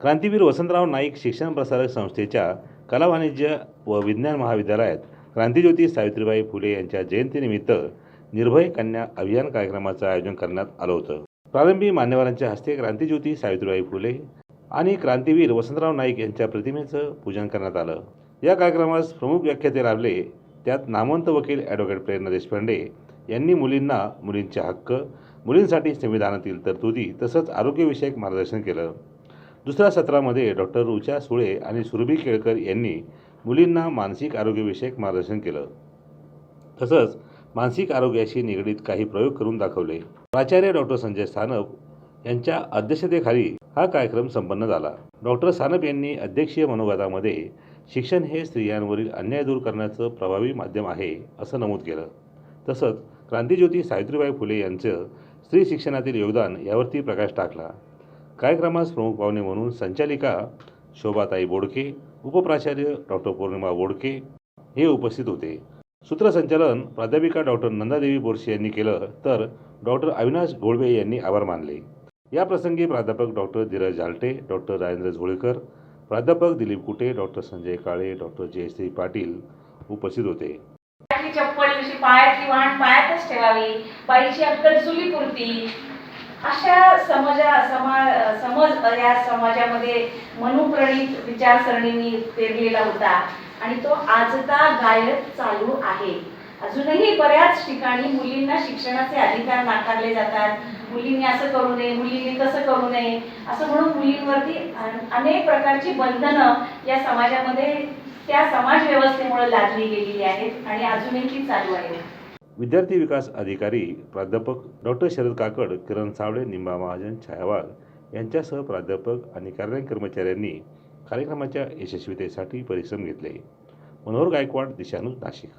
क्रांतीवीर वसंतराव नाईक शिक्षण प्रसारक संस्थेच्या कला वाणिज्य व विज्ञान महाविद्यालयात क्रांतीज्योती सावित्रीबाई फुले यांच्या जयंतीनिमित्त निर्भय कन्या अभियान कार्यक्रमाचं आयोजन करण्यात आलं होतं. प्रारंभी मान्यवरांच्या हस्ते क्रांतीज्योती सावित्रीबाई फुले आणि क्रांतीवीर वसंतराव नाईक यांच्या प्रतिमेचं पूजन करण्यात आलं. या कार्यक्रमास प्रमुख व्याख्याते लाभले त्यात नामवंत वकील ॲडव्होकेट प्रेरणा देशपांडे यांनी मुलींना मुलींचे हक्क मुलींसाठी संविधानातील तरतुदी तसंच आरोग्यविषयक मार्गदर्शन केलं. दुसऱ्या सत्रामध्ये डॉक्टर रुचा सुळे आणि सुरभी केळकर यांनी मुलींना मानसिक आरोग्यविषयक मार्गदर्शन केलं. तसंच मानसिक आरोग्याशी निगडीत काही प्रयोग करून दाखवले. प्राचार्य डॉक्टर संजय सानप यांच्या अध्यक्षतेखाली हा कार्यक्रम संपन्न झाला. डॉक्टर सानप यांनी अध्यक्षीय मनोगतामध्ये शिक्षण हे स्त्रियांवरील अन्याय दूर करण्याचं प्रभावी माध्यम आहे असं नमूद केलं. तसंच क्रांतीज्योती सावित्रीबाई फुले यांचं स्त्री शिक्षणातील योगदान यावरती प्रकाश टाकला. कार्यक्रमास प्रमुख पाहुणे म्हणून संचालिका शोभाताई बोडके उपप्राचार्य डॉक्टर पौर्णिमा बोडके हे उपस्थित होते. सूत्रसंचालन प्राध्यापिका डॉक्टर नंदादेवी बोरसे यांनी केलं तर डॉक्टर अविनाश घोळवे यांनी आभार मानले. या प्रसंगी प्राध्यापक डॉक्टर धीरज झालटे डॉक्टर राजेंद्र झोळेकर प्राध्यापक दिलीप कुटे डॉक्टर संजय काळे डॉक्टर जयश्री पाटील उपस्थित होते. चप्पल पायातली वाहन पायातच ठेवावी बाईची अक्कल चुलीपुरती अशा समाजा समा समज या समाजामध्ये मनुप्रणित विचारसरणींनी पेरलेला होता. आणि तो आजता गायब चालू आहे. अजूनही बऱ्याच ठिकाणी मुलींना शिक्षणाचे अधिकार नाकारले जातात. मुलींनी असं करू नये मुलींनी तसं करू नये असं म्हणून मुलींवरती अनेक प्रकारची बंधनं या समाजामध्ये त्या समाज व्यवस्थेमुळे लादली गेलेली आहेत आणि अजूनही ती चालू आहेत. विद्यार्थी विकास अधिकारी प्राध्यापक डॉक्टर शरद काकड किरण सावळे निंबा महाजन छायावाल यांच्यासह प्राध्यापक आणि कार्यालयीन कर्मचाऱ्यांनी कार्यक्रमाच्या यशस्वीतेसाठी परिश्रम घेतले. मनोहर गायकवाड दिशानू नाशिक.